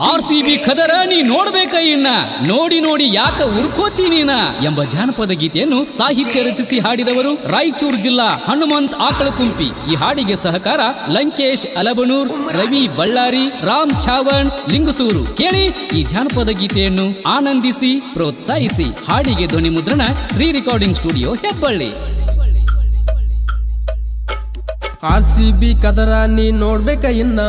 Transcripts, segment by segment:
R C B ಖದರ, ನೀ ನೋಡ್ಬೇಕ ಇನ್ನ. ನೋಡಿ ನೋಡಿ ಯಾಕ ಉರ್ಕೋತೀನಿ ಎಂಬ ಜಾನಪದ ಗೀತೆಯನ್ನು ಸಾಹಿತ್ಯ ರಚಿಸಿ ಹಾಡಿದವರು ರಾಯಚೂರು ಜಿಲ್ಲಾ ಹನುಮಂತ್ ಆಕಳ ಕುಂಪಿ ಈ ಹಾಡಿಗೆ ಸಹಕಾರ ಲಂಕೇಶ್ ಅಲಬನೂರ್, ರವಿ ಬಳ್ಳಾರಿ, ರಾಮ್ ಛಾವಣ್, ಲಿಂಗಸೂರು. ಕೇಳಿ ಈ ಜಾನಪದ ಗೀತೆಯನ್ನು ಆನಂದಿಸಿ, ಪ್ರೋತ್ಸಾಹಿಸಿ. ಹಾಡಿಗೆ ಧ್ವನಿ ಮುದ್ರಣ Shri recording studio Hebballi. R C B ಕದರ ನೀ ನೋಡ್ಬೇಕ ಇನ್ನ.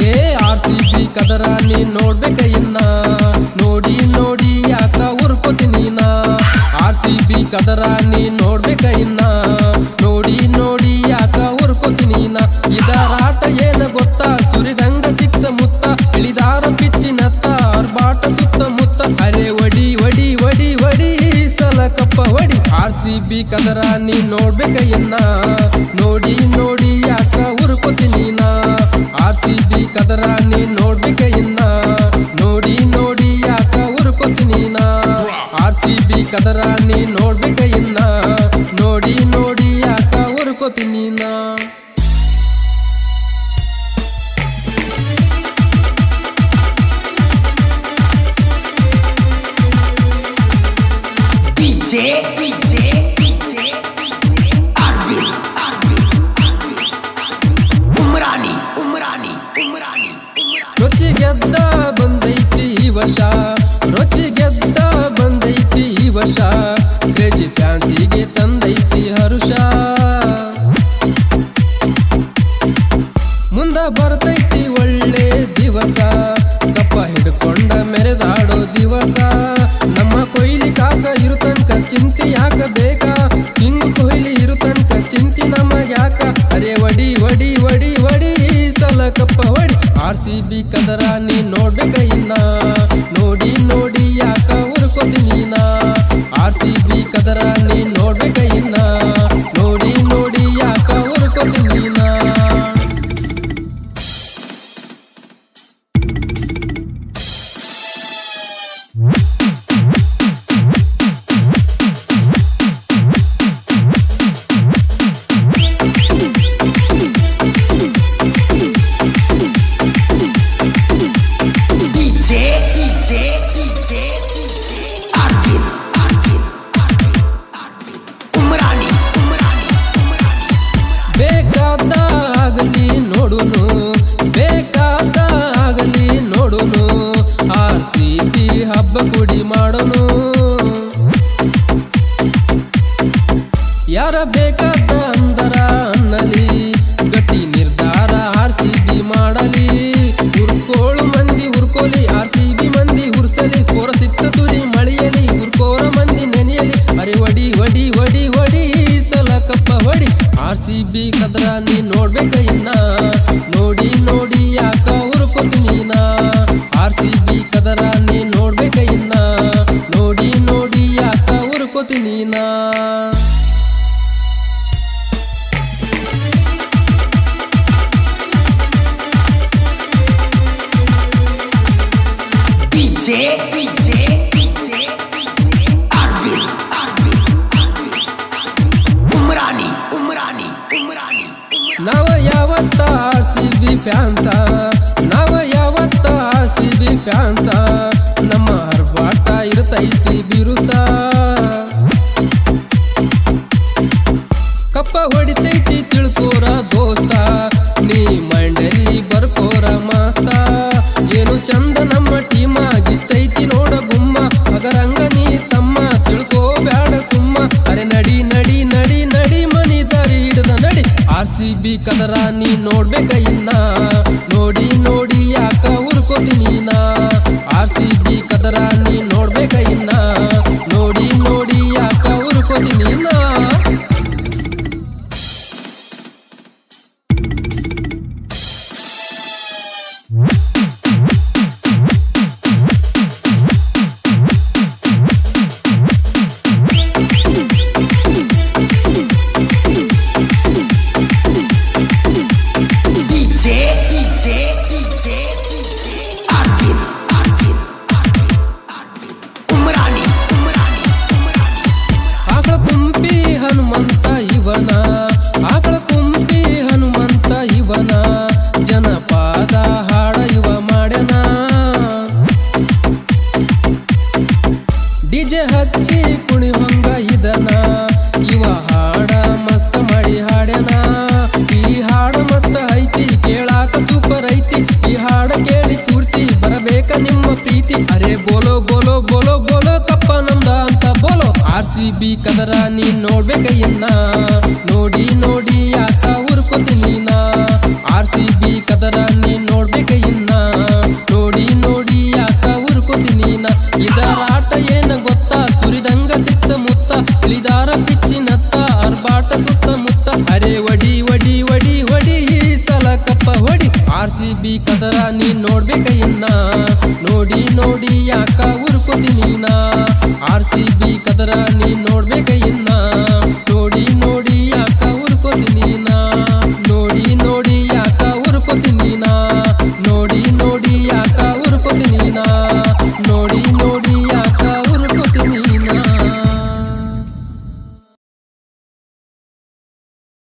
ಏ, ಆರ್ ಸಿ ಬಿ ಕದರ ನೀನ್ ನೋಡ್ಬೇಕ ಇನ್ನ. ನೋಡಿ ನೋಡಿ, ಯಾಕ ಉರ್ಕೋತೀನಿ ನಾ ಆರ್ ಸಿ ಬಿ ಕದರ ನೀನ್ ನೋಡ್ಬೇಕ ಇನ್ನ. ನೋಡಿ ನೋಡಿ, ಯಾಕ ಉರ್ಕೋತಿ ಇದರ ಆಟ ಏನ ಗೊತ್ತಾ? ಸುರಿದಂಗ ಸಿಕ್ಸ ಮುತ್ತ. ಇಳಿದಾರ ಪಿಚ್ಚಿನತ್ತ. ಬಾಟ ಸುತ್ತ ಮುತ್ತ. ಅರೆ, ಒಡಿ ಒಡಿ ಒಡಿ ಒಡಿ ಸಲ ಕಪ್ಪ ಒಡಿ. ಆರ್ ಸಿ ಬಿ ಕದರ ನೀ ನೋಡ್ಬೇಕ ಇನ್ನ. ಬಂದೈತಿ ಈ ವರ್ಷ. ರುಚಿ ಗೆದ್ದ ಬಂದೈತಿ ತಂದೈತಿ ಹರುಷ. ಮುಂದ ಬರ್ತೈತಿ ಒಳ್ಳೆ ದಿವಸ. ಕಪ್ಪ ಹಿಡ್ಕೊಂಡ ಚಿಂತೆ ಯಾಕ ಬೇಕ? ಹಿಂಗ್ ಕೊಯ್ಲಿ ಇರು ತನಕ ಚಿಂತೆ ನಮಗ್ ಯಾಕ? ಅರೆ ಒಡಿ ಒಡಿ ಒಡಿ ಒಡಿ ಸಲ ಕಪ್ಪ ಒಡಿ. ಆರ್ ಸಿ ಬಿ ಕದರ ನೀ ನೋಡ್ಬೇಕ ಇನ್ನ. ನೋಡಿ ನೋಡಿ ಯಾಕ ಉರ್ಕೋತಿ ನೀನಾ? ಆರ್ ಸಿ ಬಿ ಬೇಕಾದ ಆಗಲಿ ನೋಡುನು ಬೇಕಾದಾಗಲಿ ನೋಡುನು ಆರ್ ಹಬ್ಬ ಕುಡಿ ಮಾಡೋನು. ಯಾರ ಬೇಕಾದ ಅಂದರ ಅನ್ನಲಿ, ಗಟ್ಟಿ ನಿರ್ಧಾರ ಆರ್ ಬಿ ಮಾಡಲಿ. ಹುರ್ಕೋಳು ಮಂದಿ ಹುರ್ಕೋಲಿ ಆರ್ ಸಿ ಬಿ ಮಂದಿ ಹುರ್ಸಲಿ ಕೋರ ಸಿಕ್ಸ ಸುರಿ ಮಳೆಯಲಿ ಹುರ್ಕೋರ ಮಂದಿ ನೆನೆಯಲಿ, ಅರೆ ಒಡಿ ಒಡಿ ಒಡಿ. ಆರ್ ಸಿ ಬಿ ಕದ್ರ ನೀ ನೋಡ್ಬೇಕ ಇನ್ನ. ನೋಡಿ ನೋಡಿ. ನಾವ ಯಾವತ್ತ ಆರ್ ಬಿ ಫ್ಯಾನ್ಸ ನಾವ ಯಾವತ್ತ ಆರ್ ಬಿ ಫ್ಯಾನ್ಸ ನಮ್ಮ ಹರ್ಬಾಟ ಇರ್ತೈತಿ ಬಿರುಸ. ಸಿ ಬಿ ಕದರ ನೀನ್ ನೋಡ್ಬೇಕಯ್ಯನ್ನ ನೋಡಿ ನೋಡಿ ಯಾಕ ಉರ್ಕೋತೀನಿ ನಾ? ಆರ್ ಸಿ ಬಿ ಕದರ ನೀನ್ ನೋಡ್ಬೇಕ ಇನ್ನ?